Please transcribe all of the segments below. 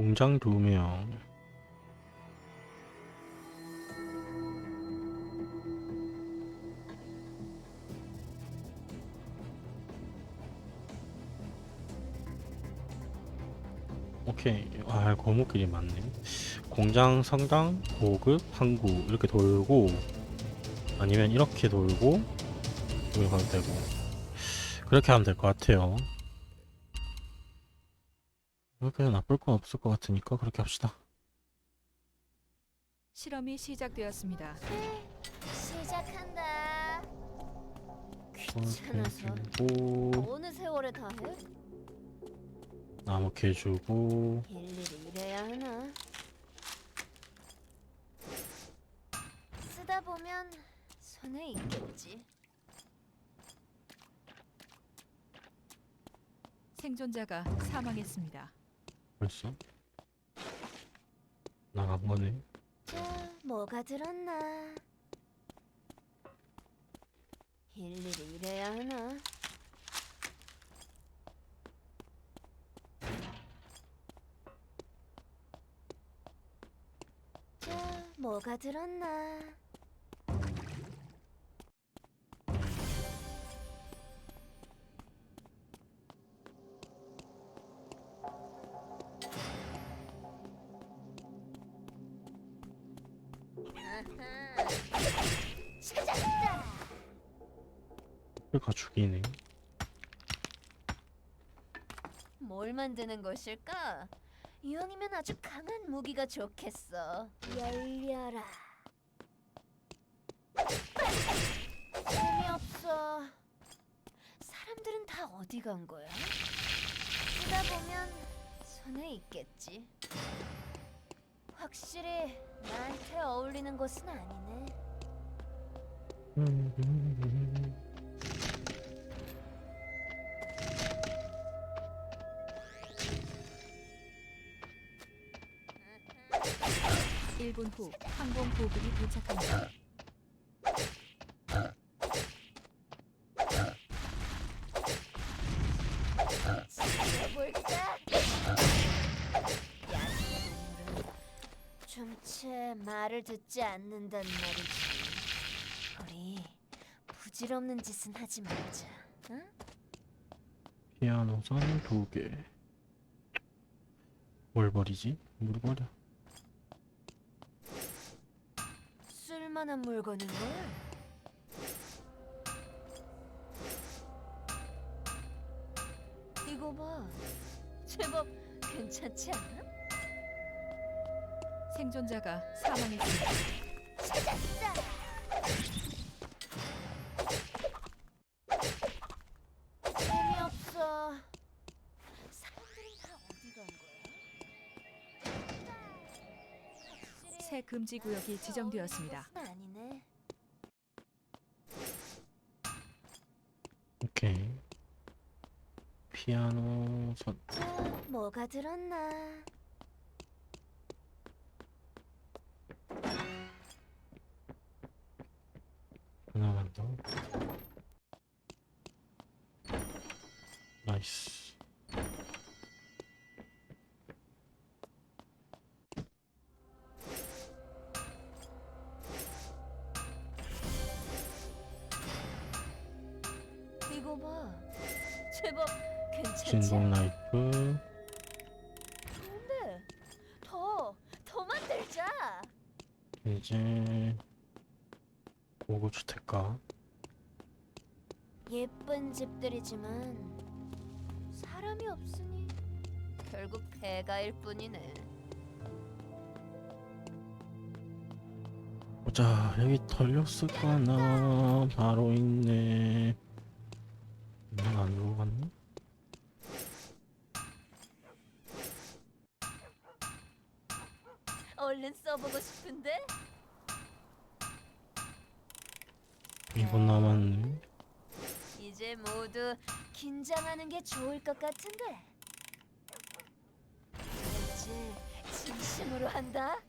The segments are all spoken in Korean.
공장 두 명. 오케이. 아, 거목길이 많네. 공장, 성당, 보급, 항구 이렇게 돌고 아니면 이렇게 돌고 여기 가면 되고 그렇게 하면 될 것 같아요. 그렇게 해도 나쁠 건 없을 것 같으니까 그렇게 합시다. 실험이 시작되었습니다. 시작한다. 귀찮아서 주고 어느 세월에 다 해? 나무 캐 주고 일일이 이래야 하나? 쓰다 보면 손에 있겠지. 생존자가 사망했습니다. 벌써 나간 거네. 자, 뭐가 들었나? 일일이 이래야 하나? 자, 뭐가 들었나? 만드는 것일까? 이왕이면 아주 강한 무기가 좋겠어. 열려라. 재미없어. 사람들은 다 어디 간 거야? 쓰다 보면 손에 있겠지. 확실히 나한테 어울리는 것은 아니네. 일분후 항공 보급이 도착합니다. 볼까? 좀채 말을 듣지 않는단 말이지. 우리 부질없는 짓은 하지 말자. 응? 피아노선 두 개. 뭘 버리지? 물 버려. 쓸만한 물건인 걸. 이거 봐. 제법 괜찮지 않아? 생존자가 사망했습니다. 찾았다. 재미없어. 사람들은 다 어디 간 거야? 확실히 새 금지 구역이 지정되었습니다. 아니네. 오케이. 피아노 선. 자, 뭐가 들었나? 하나만 더. 나이스. 이거 봐. 제법? 진동 라이프. 좋은데 더, 더 만들자. 이제 고급 주택가. 예쁜 집들이지만 사람이 없으니 결국 폐가일 뿐이네. 보자 여기 털렸을까나 바로 있네. 난안 주고 갔네. 얼른 써보고 싶은데 2분 남았네. 이제 모두 긴장하는 게 좋을 것 같은데. 왠지 진심으로 한다.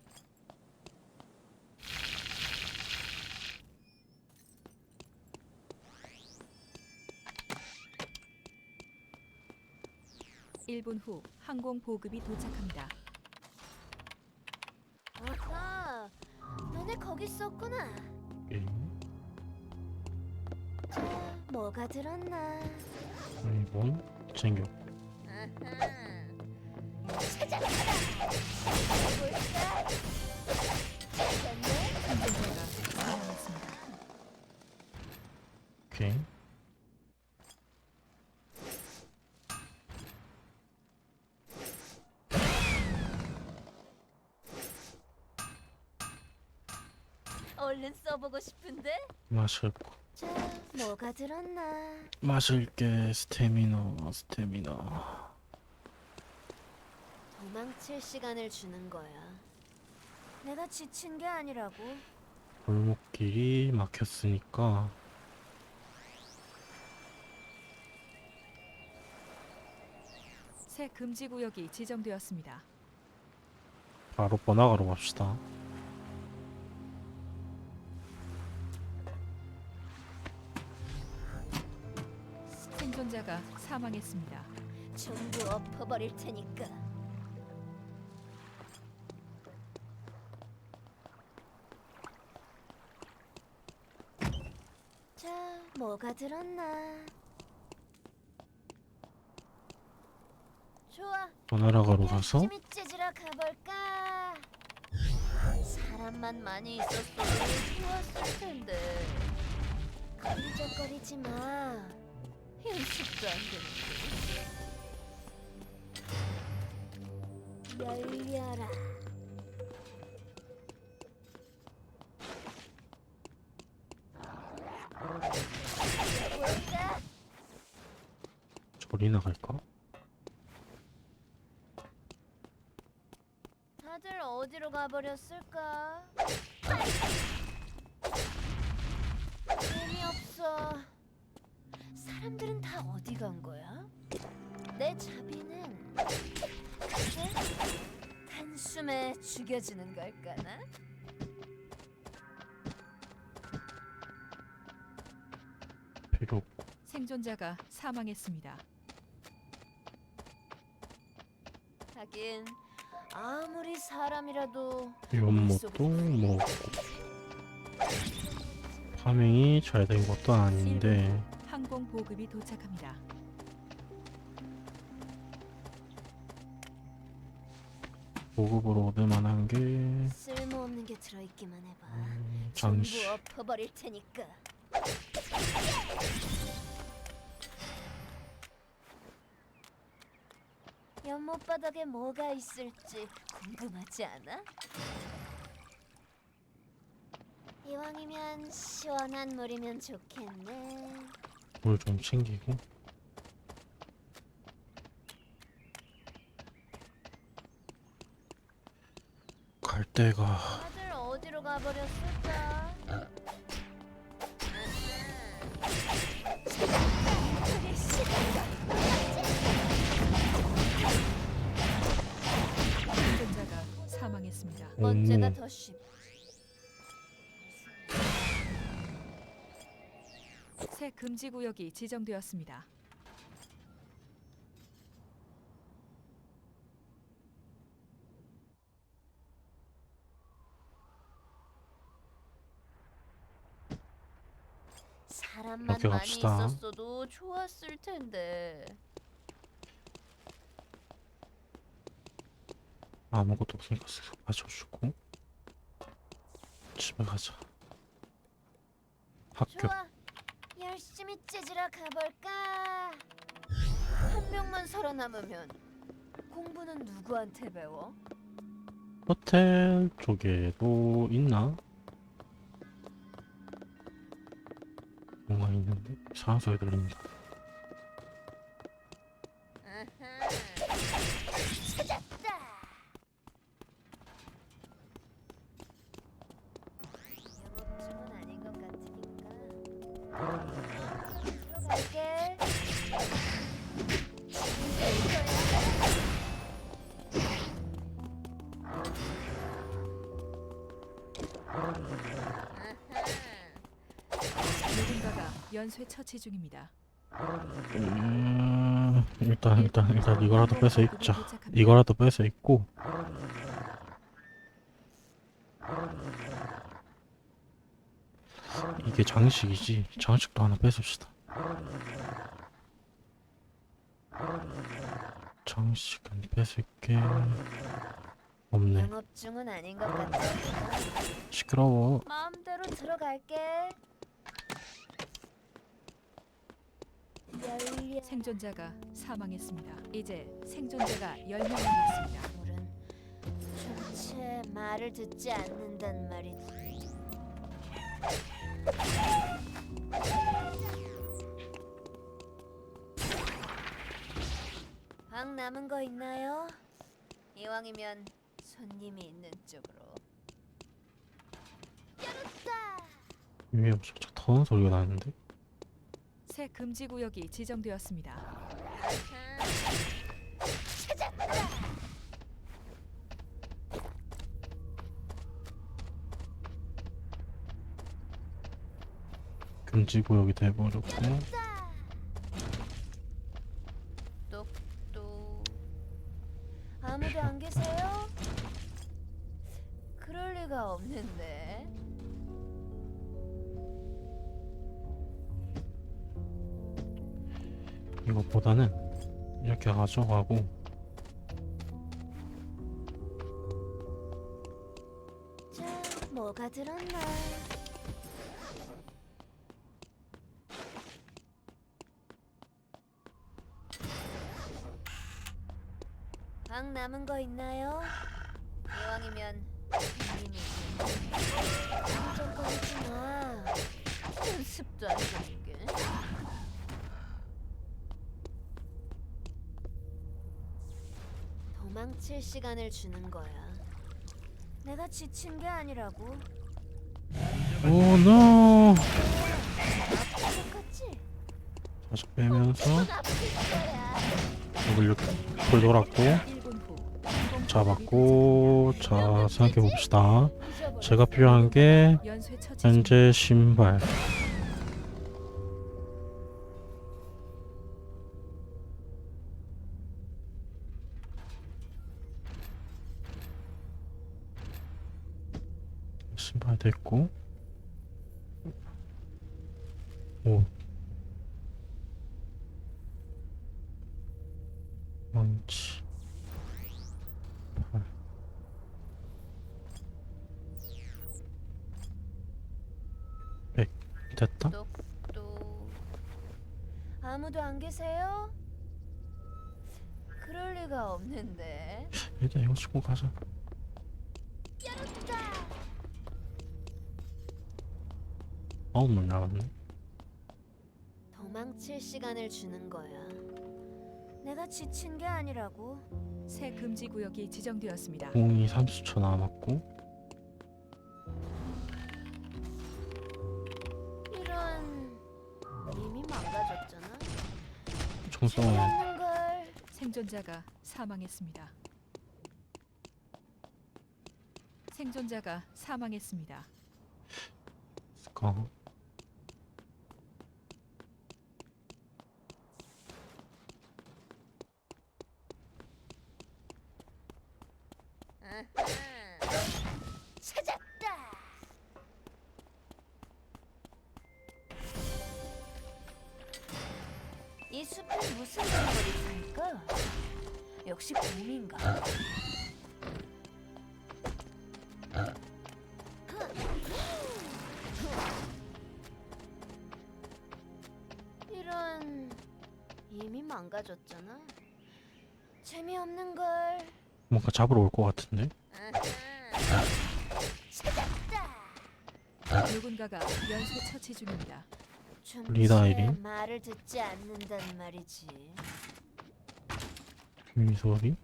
일분후 항공 보급이 도착합니다. 아하, 너네 거기 있었구나. 예? 자, 뭐가 들었나? 아니 뭐 챙겨. 아하. 찾았다. 뭘까? 찾았네. 써보고 싶은데. 마실 거. 자, 뭐가 들었나? 마실 게 스태미너, 스태미너. 도망칠 시간을 주는 거야. 내가 지친 게 아니라고. 골목길이 막혔으니까 새 금지 구역이 지정되었습니다. 바로 번화가로 갑시다. 생존자가 사망했습니다. 전부 엎어버릴 테니까. 자, 뭐가 들었나? 좋아. 번화가로 가서 열심히 째지러 가볼까? 사람만 많이 있었어도 좋았을 텐데. 거리적거리지 마. 연습도 안 되는데. 열려라. 저리 나갈까? 다들 어디로 가버렸을까? 재미없어. 사람들은 다 어디 간 거야? 내 자비는 글쎄, 단숨에 죽여지는 걸까나? 없고 생존자가 사망했습니다. 하긴 아무리 사람이라도 연못도 먹고 파밍이 잘 된 것도 아닌데 항공 보급이 도착합니다. 보급으로 얻을 만한 게 쓸모없는 게 들어있기만 해봐. 음, 잠시 전부 엎어버릴 테니까. 연못 바닥에 뭐가 있을지 궁금하지 않아? 이왕이면 시원한 물이면 좋겠네. 물 좀 챙기고 갈 데가 다들 어디로 가버렸을까? 시간이다. 생존자가 사망했습니다. 번째가 어머 더 쉽. 새 금지 구역이 지정되었습니다. 사람만 이렇게 많이 갑시다. 있었어도 좋았을 텐데. 아무것도 없으니까 쓱 맞춰주고 집에 가자 학교 좋아. 열심히 째지러 가볼까? 한 명만 살아남으면 공부는 누구한테 배워? 호텔 쪽에도 있나? 뭔가 있는데 이상한 소리 들린다 연쇄 처치 중입니다. 음, 일단 일단 일단 이거라도 뺏어 입자 이거라도 뺏어 입고. 그게 장식이지. 장식도 하나 뺏읍시다. 장식은 뺏을 게. 없네. 영업 중은 아닌 것 같아. 시끄러워. 마음대로 들어갈게. 열려. 생존자가 사망했습니다. 이제 생존자가 10명 남았습니다. 물은 전체 말을 듣지 않는단 말이지. 방 남은 거 있나요? 이왕이면 손님이 있는 쪽으로. 열었다. 위에 무슨 터는 소리가 나는데 새 금지 구역이 지정되었습니다. 금지 구역이 돼버렸고 똑똑. 아무도 안 계세요? 그럴 리가 없는데. 이것보다는 이렇게 가져가고 자, 뭐가 들었나? 방 남은 거 있나요? 이왕이면 손님이 걱정거리지 마. 연습도 안 해줄게. 도망칠 시간을 주는 거야. 내가 지친 게 아니라고. 오 노 똑같지? 다시 빼면서. 이걸 이렇게 돌 돌았고 1분 후 항공 잡았고 자 생각해 봅시다. 제가 필요한 게 현재 신발 신발 됐고. 오. 망치. 팔. 백. 됐다? 똑똑. 아무도 안 계세요? 그럴 리가 없는데. 일단 이거 싣고 가자 아홉 명 남았네 도망칠 시간을 주는 거야. 내가 지친 게 아니라고. 새 금지 구역이 지정되었습니다. 공이 30초 남았고 이런 이미 망가졌잖아. 총성은 걸. 생존자가 사망했습니다. 생존자가 사망했습니다. 가 아하. 숲은 무슨 동물이 살까? 역시 곰인가? 이런 이미 망가졌잖아. 재미없는 걸. 뭔가 잡으러 올 것 같은데 아하. 찾았다. 누군가가 연쇄 처치 중입니다. 리다 좀 아이린. 제 말을 듣지 않는단 말이지. 이 소리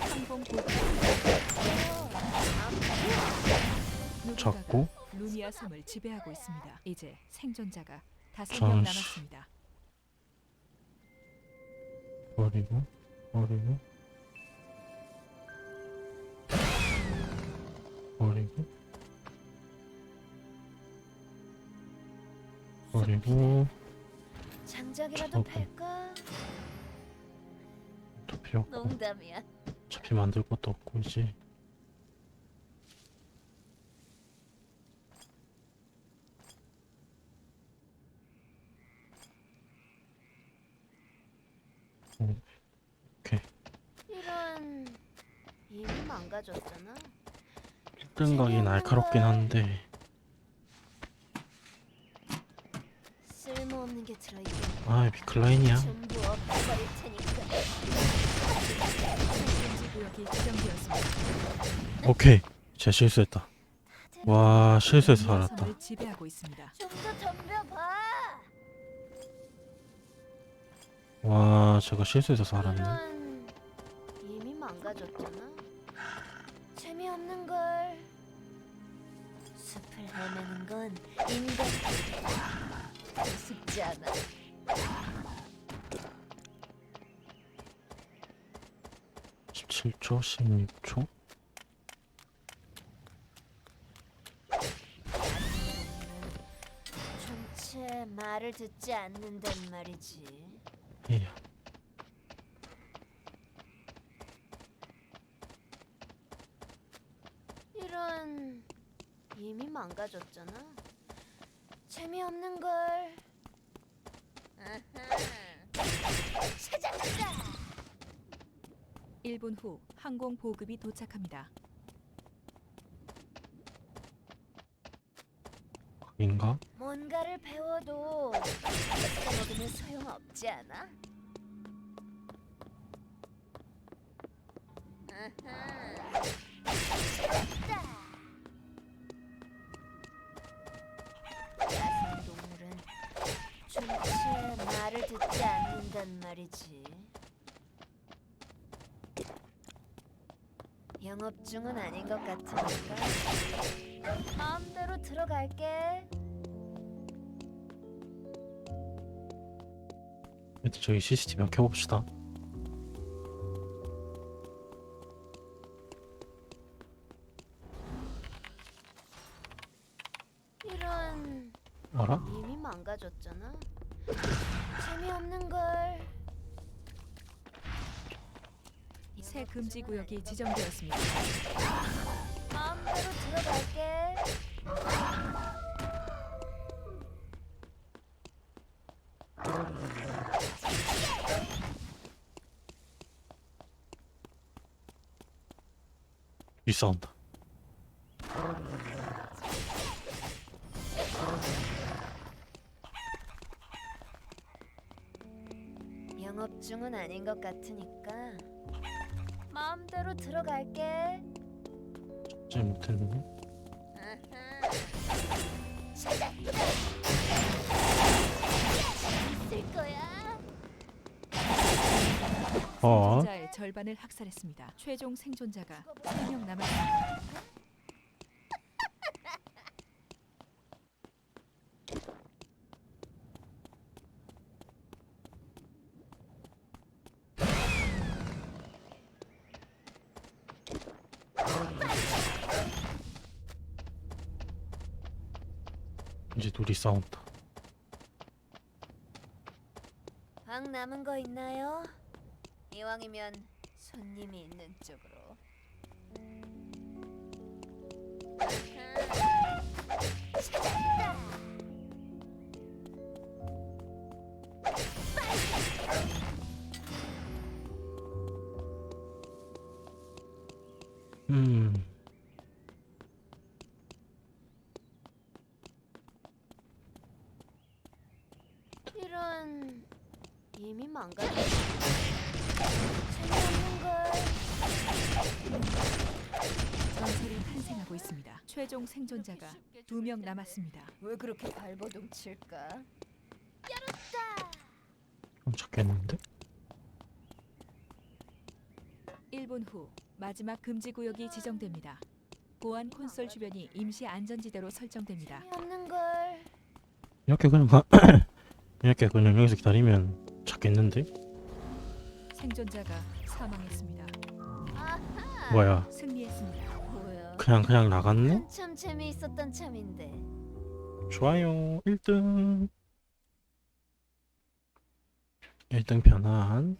항공 보급 누군가가 잡고 루니아 섬을 지배하고 있습니다. 이제 생존자가 다섯 잠시. 명 남았습니다. 버리고 버리고 버리고 버리고 장작이라도 저거. 팔까? 또 비었고 농담이야. 어차피 만들 것도 없고 이제 음, 이런 이름 안 가졌잖아. 1등 각이 날카롭긴 한데 쓸모없는 게 들어있긴 아 비클라인이야 전부 없애버릴 테니까. 금지 구역이 지정되었습니다. 오케이 제가 실수했다 와 실수해서 살았다 섬을 지배하고 있습니다. 좀 더 덤벼봐. 와 제가 실수해서 살았네 이런 이미 망가졌잖아. 재미없는 걸. 숲을 헤매는 건 인간 우습지 않아. 십칠 초 16초 전체 말을 듣지 않는단 말이지. 예. 이런 망가졌잖아. 재미없는 걸. 찾았다. 1분 후 항공 보급이 도착합니다. 각인가? 뭔가를 배워도 써먹으면 소용없지 않아? 전체 말을 듣지 않는단 말이지. 영업 중은 아닌 것 같으니까 마음대로 들어갈게. 일단 저기 CCTV 켜봅시다 금지 구역이 지정되었습니다. 마음대로 들어갈게. 이 싸운다 영업 중은 아닌 것 같으니까 마음대로 들어갈게. 잘. 찾았다. 있을 거야. 어 절반을 학살했습니다. 최종 생존자가 3명 남았습니다. 싸운다 방 남은 거 있나요? 이왕이면 손님이 있는 쪽으로. 최종 생존자가 2명 남았습니다. 왜 그렇게 발버둥 칠까? 좀 찾겠는데? 1분 후 마지막 금지 구역이 지정됩니다. 보안 콘솔 주변이 임시 안전지대로 설정됩니다. 재미없는 걸. 이렇게 그냥 가 이렇게 그냥 여기서 기다리면 찾겠는데? 생존자가 사망했습니다. 아하. 뭐야. 뭐야? 그냥 그냥 나갔네? 한참 재미있었던 참인데. 좋아요 1등 1등 편한